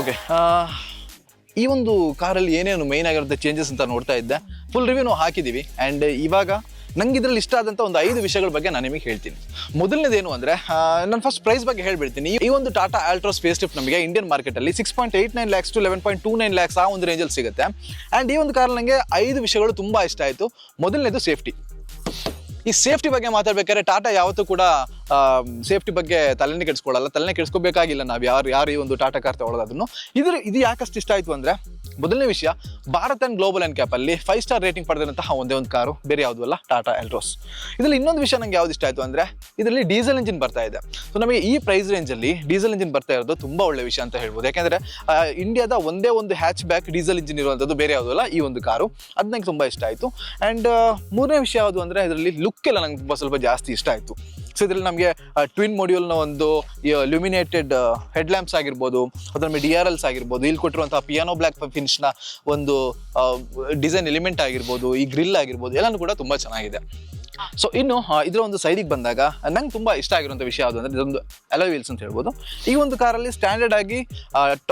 Okay ಈ ಒಂದು ಕಾರಲ್ಲಿ ಏನೇನು ಮೈನ್ ಆಗಿರುತ್ತೆ ಚೇಂಜಸ್ ಅಂತ ನೋಡ್ತಾ ಇದ್ದೆ. ಫುಲ್ ರಿವ್ಯೂ ಹಾಕಿದ್ದೀವಿ ಆ್ಯಂಡ್ ಇವಾಗ ನಂಗೆ ಇದರಲ್ಲಿ ಇಷ್ಟ ಆದಂಥ ಒಂದು ಐದು ವಿಷಯಗಳ ಬಗ್ಗೆ ನಾನು ನಿಮಗೆ ಹೇಳ್ತೀನಿ. ಮೊದಲನೇದೇನು ಅಂದರೆ ನಾನು ಫಸ್ಟ್ ಪ್ರೈಸ್ ಬಗ್ಗೆ ಹೇಳ್ಬಿಡ್ತೀನಿ. ಈ ಒಂದು ಟಾಟಾ ಆಲ್ಟ್ರೋ ಸ್ಪೇಸ್ ಟಿಫ್ ನಮಗೆ ಇಂಡಿಯನ್ ಮಾರ್ಕೆಟಲ್ಲಿ six point eight nine lakhs to eleven point two nine lakhs ಆ ಒಂದು ರೇಂಜಲ್ಲಿ ಸಿಗುತ್ತೆ. ಆ್ಯಂಡ್ ಈ ಒಂದು ಕಾರ್ ನನಗೆ ಐದು ವಿಷಯಗಳು ತುಂಬ ಇಷ್ಟ ಆಯಿತು. ಮೊದಲನೇದು ಸೇಫ್ಟಿ ಈ ಸೇಫ್ಟಿ ಬಗ್ಗೆ ಮಾತಾಡ್ಬೇಕಾದ್ರೆ ಟಾಟಾ ಯಾವತ್ತೂ ಕೂಡ ಸೇಫ್ಟಿ ಬಗ್ಗೆ ತಲೆನೇ ಕೆಡಿಸ್ಕೊಳ್ಳಲ್ಲ ತಲೆನೇ ಕೆಡಿಸ್ಕೋಬೇಕಾಗಿಲ್ಲ ನಾವು ಯಾರು ಯಾರು ಈ ಒಂದು ಟಾಟಾ ಕಾರ್ ತಗೊಳ್ಳೋದನ್ನು ಇದ್ರ ಇದು ಯಾಕಷ್ಟು ಇಷ್ಟ ಆಯ್ತು ಅಂದ್ರೆ ಮೊದಲನೇ ವಿಷಯ, Bharat and global NCAP ಅಲ್ಲಿ ಫೈವ್ ಸ್ಟಾರ್ ರೇಟಿಂಗ್ ಪಡೆದಂತಹ ಒಂದೇ ಒಂದು ಕಾರು, ಬೇರೆ ಯಾವುದು ಅಲ್ಲ, ಟಾಟಾ ಎಲ್ಟ್ರೋಸ್ ಇದರಲ್ಲಿ ಇನ್ನೊಂದು ವಿಷಯ ನಂಗೆ ಯಾವ್ದು ಇಷ್ಟ ಆಯ್ತು ಅಂದ್ರೆ, ಇದರಲ್ಲಿ ಡೀಸೆಲ್ ಇಂಜಿನ್ ಬರ್ತಾ ಇದೆ. ಸೊ ನಮಗೆ ಈ ಪ್ರೈಸ್ ರೇಂಜ್ ಅಲ್ಲಿ ಡೀಸೆಲ್ ಇಂಜಿನ್ ಬರ್ತಾ ಇರೋದು ತುಂಬಾ ಒಳ್ಳೆ ವಿಷಯ ಅಂತ ಹೇಳ್ಬೋದು. ಯಾಕಂದ್ರೆ ಇಂಡಿಯಾದ ಒಂದೇ ಒಂದು ಹ್ಯಾಚ್ ಬ್ಯಾಕ್ ಡೀಸೆಲ್ ಇಂಜಿನ್ ಇರುವಂಥದ್ದು ಬೇರೆ ಯಾವುದು ಅಲ್ಲ, ಈ ಒಂದು ಕಾರು. ಅದು ನಂಗೆ ತುಂಬಾ ಇಷ್ಟ ಆಯ್ತು. ಅಂಡ್ ಮೂರನೇ ವಿಷಯ ಯಾವುದು ಅಂದ್ರೆ, ಇದರಲ್ಲಿ ಲುಕ್ ಎಲ್ಲ ನಂಗೆ ತುಂಬಾ ಸ್ವಲ್ಪ ಜಾಸ್ತಿ ಇಷ್ಟ ಆಯ್ತು. ಸೊ ಇದರಲ್ಲಿ ನಮಗೆ ಟ್ವಿನ್ನ ಒಂದು ಲ್ಯುಮಿನೇಟೆಡ್ ಹೆಡ್ ಲ್ಯಾಂಪ್ಸ್ ಆಗಿರ್ಬೋದು, ಅದ್ರ ಮೇಲೆ ಡಿ ಆರ್ ಎಲ್ಸ್ ಆಗಿರ್ಬೋದು, ಇಲ್ಲಿ ಕೊಟ್ಟಿರುವಂತಹ ಪಿಯಾನೋ ಬ್ಲ್ಯಾಕ್ ಫಿನಿಶ್ನ ಒಂದು ಡಿಸೈನ್ ಎಲಿಮೆಂಟ್ ಆಗಿರ್ಬೋದು, ಈ ಗ್ರಿಲ್ ಆಗಿರ್ಬೋದು, ಎಲ್ಲನೂ ಕೂಡ ತುಂಬಾ ಚೆನ್ನಾಗಿದೆ. ಸೊ ಇನ್ನು ಇದರ ಒಂದು ಸೈಡಿಗೆ ಬಂದಾಗ ನಂಗೆ ತುಂಬಾ ಇಷ್ಟ ಆಗಿರುವಂಥ ವಿಷಯ ಯಾವುದು ಅಂದ್ರೆ ಇದೊಂದು ಅಲಾಯ್ ವೀಲ್ಸ್ ಅಂತ ಹೇಳ್ಬೋದು. ಈ ಒಂದು ಕಾರಲ್ಲಿ ಸ್ಟ್ಯಾಂಡರ್ಡ್ ಆಗಿ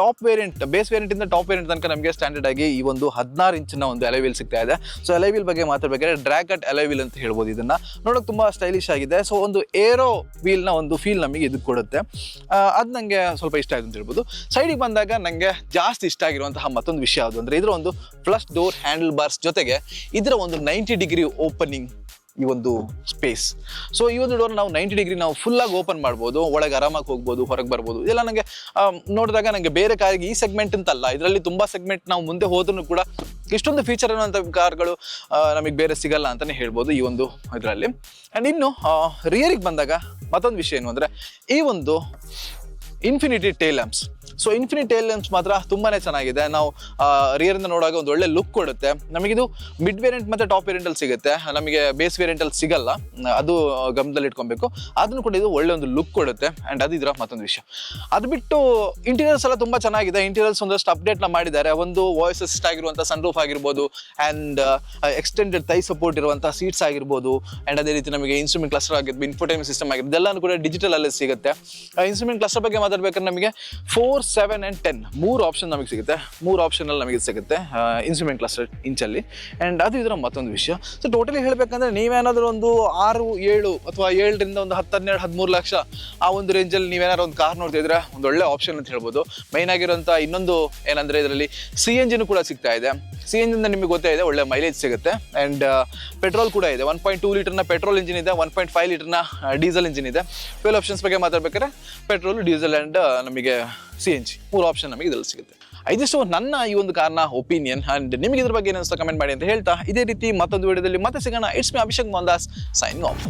ಟಾಪ್ ವೇರಿಯಂಟ್ ಬೇಸ್ ವೇರಿಯಂಟ್ ಇಂದ ಟಾಪ್ ವೇರಿಯಂಟ್ ತನಕ ನಮಗೆ ಸ್ಟ್ಯಾಂಡರ್ಡ್ ಆಗಿ ಈ ಒಂದು ಹದಿನಾರು ಇಂಚಿನ ಒಂದು ಅಲೈ ವೀಲ್ ಸಿಗ್ತಾ ಇದೆ. ಸೊ ಅಲೈ ವೀಲ್ ಬಗ್ಗೆ ಮಾತಾಡಬೇಕಾದ್ರೆ ಡ್ರ್ಯಾಗಟ್ ಅಲೈ ವೀಲ್ ಅಂತ ಹೇಳ್ಬೋದು ಇದನ್ನ. ನೋಡೋಕೆ ತುಂಬಾ ಸ್ಟೈಲಿಶ್ ಆಗಿದೆ. ಸೊ ಒಂದು ಏರೋ ವೀಲ್ನ ಒಂದು ಫೀಲ್ ನಮಗೆ ಇದು ಕೊಡುತ್ತೆ. ಅದು ನನಗೆ ಸ್ವಲ್ಪ ಇಷ್ಟ ಆಯ್ತು ಅಂತ ಹೇಳ್ಬೋದು. ಸೈಡಿಗೆ ಬಂದಾಗ ನನಗೆ ಜಾಸ್ತಿ ಇಷ್ಟ ಆಗಿರುವಂತಹ ಮತ್ತೊಂದು ವಿಷಯ ಯಾವುದು ಅಂದ್ರೆ ಇದರ ಒಂದು ಪ್ಲಸ್ ಡೋರ್ ಹ್ಯಾಂಡಲ್ ಬಾರ್ಸ್ ಜೊತೆಗೆ ಇದರ ಒಂದು ನೈಂಟಿ ಡಿಗ್ರಿ ಓಪನಿಂಗ್ ಈ ಒಂದು ಸ್ಪೇಸ್ ಸೊ ಈ ಒಂದು ಡೋರ್ ನಾವು ನೈಂಟಿ ಡಿಗ್ರಿ ನಾವು ಫುಲ್ ಆಗಿ ಓಪನ್ ಮಾಡ್ಬೋದು, ಒಳಗೆ ಆರಾಮಾಗಿ ಹೋಗ್ಬೋದು, ಹೊರಗೆ ಬರ್ಬೋದು. ಇದೆಲ್ಲ ನನಗೆ ನೋಡಿದಾಗ ನನಗೆ ಬೇರೆ ಕಾರಿಗೆ ಈ ಸೆಗ್ಮೆಂಟ್ ಅಂತಲ್ಲ, ಇದರಲ್ಲಿ ತುಂಬ ಸೆಗ್ಮೆಂಟ್ ನಾವು ಮುಂದೆ ಹೋದ್ರೂ ಕೂಡ ಇಷ್ಟೊಂದು ಫೀಚರ್ ಅನ್ನೋಂಥ ಕಾರ್ಗಳು ನಮಗೆ ಬೇರೆ ಸಿಗಲ್ಲ ಅಂತಲೇ ಹೇಳ್ಬೋದು ಈ ಒಂದು ಇದರಲ್ಲಿ. ಆ್ಯಂಡ್ ಇನ್ನು ರಿಯರಿಗೆ ಬಂದಾಗ ಮತ್ತೊಂದು ವಿಷಯ ಏನು ಅಂದರೆ, ಈ ಒಂದು infinity tail lamps so infinite L lens ಮಾತ್ರ ತುಂಬಾನೇ ಚೆನ್ನಾಗಿದೆ. ನಾವು ರಿಯರ್ ಇಂದ ನೋಡುವಾಗ ಒಂದು ಒಳ್ಳೆ ಲುಕ್ ಕೊಡುತ್ತೆ. ನಮಗಿದು ಮಿಡ್ ವೇರಿಯಂಟ್ ಮತ್ತೆ ಟಾಪ್ ವೇರಿಯಂಟ್ ಅಲ್ಲಿ ಸಿಗುತ್ತೆ. ನಮಗೆ ಬೇಸ್ ವೇರಿಯಂಟ್ ಅಲ್ಲಿ ಸಿಗಲ್ಲ. ಅದು ಗಮನದಲ್ಲಿ ಇಟ್ಕೊಬೇಕು. ಅದನ್ನು ಕೂಡ ಇದು ಒಳ್ಳೆ ಒಂದು ಲುಕ್ ಕೊಡುತ್ತೆ. ಅಂಡ್ ಅದು ಇದರ ಮತ್ತೊಂದು ವಿಷಯ. ಅದು ಬಿಟ್ಟು ಇಂಟೀರಿಯರ್ಸ್ ಎಲ್ಲ ತುಂಬಾ ಚೆನ್ನಾಗಿದೆ. ಇಂಟೀರಿಯರ್ಸ್ ಒಂದಷ್ಟು ಅಪ್ಡೇಟ್ನ ಮಾಡಿದ್ದಾರೆ. ಒಂದು ವಾಯ್ಸ್ ಅಸಿಸ್ಟ್ ಸನ್ ರೂಫ್ ಆಗಿರ್ಬೋದು ಅಂಡ್ ಎಕ್ಸ್ಟೆಂಡೆಡ್ ತೈ ಸಪೋರ್ಟ್ ಇರುವಂಥ ಸೀಟ್ಸ್ ಆಗಿರ್ಬೋದು. ಅಂಡ್ ಅದೇ ರೀತಿ ನಮಗೆ ಇನ್ಸ್ಟ್ರೂಮೆಂಟ್ ಕ್ಲಸ್ಟರ್ ಆಗಿರ್ಬೋದು ಇನ್ಫೋಟೈಮ್ ಸಿಸ್ಟಮ್ ಆಗಿರ್ಬೋದು ಎಲ್ಲಾನು ಕೂಡ ಡಿಜಿಟಲ್ ಅಲ್ಲೇ ಸಿಗುತ್ತೆ. ಇನ್ಸ್ಟ್ರೂಮೆಂಟ್ ಕ್ಲಸ್ಟರ್ ಬಗ್ಗೆ ಮಾತಾಡ್ಬೇಕಾದ್ರೆ ನಮಗೆ ಫೋರ್ ಸೆವೆನ್ ಆ್ಯಂಡ್ ಟೆನ್ ಮೂರು ಆಪ್ಷನ್ ನಮಗೆ ಸಿಗುತ್ತೆ. ಮೂರು ಆಪ್ಷನಲ್ಲಿ ನಮಗೆ ಸಿಗುತ್ತೆ ಇನ್ಸ್ಟ್ರೂಮೆಂಟ್ ಕ್ಲಸ್ಟರ್ ಇಂಚಲ್ಲಿ. ಆ್ಯಂಡ್ ಅದು ಇದರ ಮತ್ತೊಂದು ವಿಷಯ. ಸೊ ಟೋಟಲಿ ಹೇಳಬೇಕಂದ್ರೆ ನೀವೇನಾದರೂ ಒಂದು ಆರು, ಏಳು ಅಥವಾ ಏಳರಿಂದ ಒಂದು ಹತ್ತು, ಹನ್ನೆರಡು, ಹದಿಮೂರು ಲಕ್ಷ ಆ ಒಂದು ರೇಂಜಲ್ಲಿ ನೀವೇನಾದ್ರು ಒಂದು ಕಾರ್ ನೋಡ್ತಿದ್ರೆ ಒಂದು ಒಳ್ಳೆ ಆಪ್ಷನ್ ಅಂತ ಹೇಳ್ಬೋದು. ಮೈನ್ ಆಗಿರುವಂಥ ಇನ್ನೊಂದು ಏನಂದರೆ ಇದರಲ್ಲಿ ಸಿ ಎನ್ ಜಿನು ಕೂಡ ಸಿಗ್ತಾ ಇದೆ. ಸಿ ಎನ್ ನಿಮಗೆ ಗೊತ್ತೇ ಇದೆ, ಒಳ್ಳೆ ಮೈಲೇಜ್ ಸಿಗುತ್ತೆ. ಆ್ಯಂಡ್ ಪೆಟ್ರೋಲ್ ಕೂಡ ಇದೆ. ಒನ್ ಪಾಯಿಂಟ್ ಟೂ ಲೀಟರ್ನ ಪೆಟ್ರೋಲ್ ಇಂಜಿನ್ ಇದೆ ಒನ್ ಪಾಯಿಂಟ್ ಫೈವ್ ಲೀಟರ್ನ ಡೀಸೆಲ್ ಇಂಜಿನ್ ಇದೆ. ಫ್ಯೂಲ್ ಆಪ್ಷನ್ಸ್ ಬಗ್ಗೆ ಮಾತಾಡ್ಬೇಕಾದ್ರೆ ಪೆಟ್ರೋಲ್ ಡೀಸೆಲ್ ಆ್ಯಂಡ್ ನಮಗೆ ಸಿ ಎನ್ ಜಿ ಮೂರು ಆಪ್ಷನ್ ನಮಗೆ ಇದರಲ್ಲಿ ಸಿಗುತ್ತೆ. ಇದಿಷ್ಟು ನನ್ನ ಈ ಒಂದು ಕಾರಣ ಒಪಿನಿಯನ್ ಅಂಡ್ ನಿಮಗೆ ಇದ್ರ ಬಗ್ಗೆ ಏನಿಸ್ತಾ ಕಮೆಂಟ್ ಮಾಡಿ ಅಂತ ಹೇಳ್ತಾ, ಇದೇ ರೀತಿ ಮತ್ತೊಂದು ವಿಡಿಯೋದಲ್ಲಿ ಮತ್ತೆ ಸಿಗೋಣ. It's me Abhishek Mondas sign off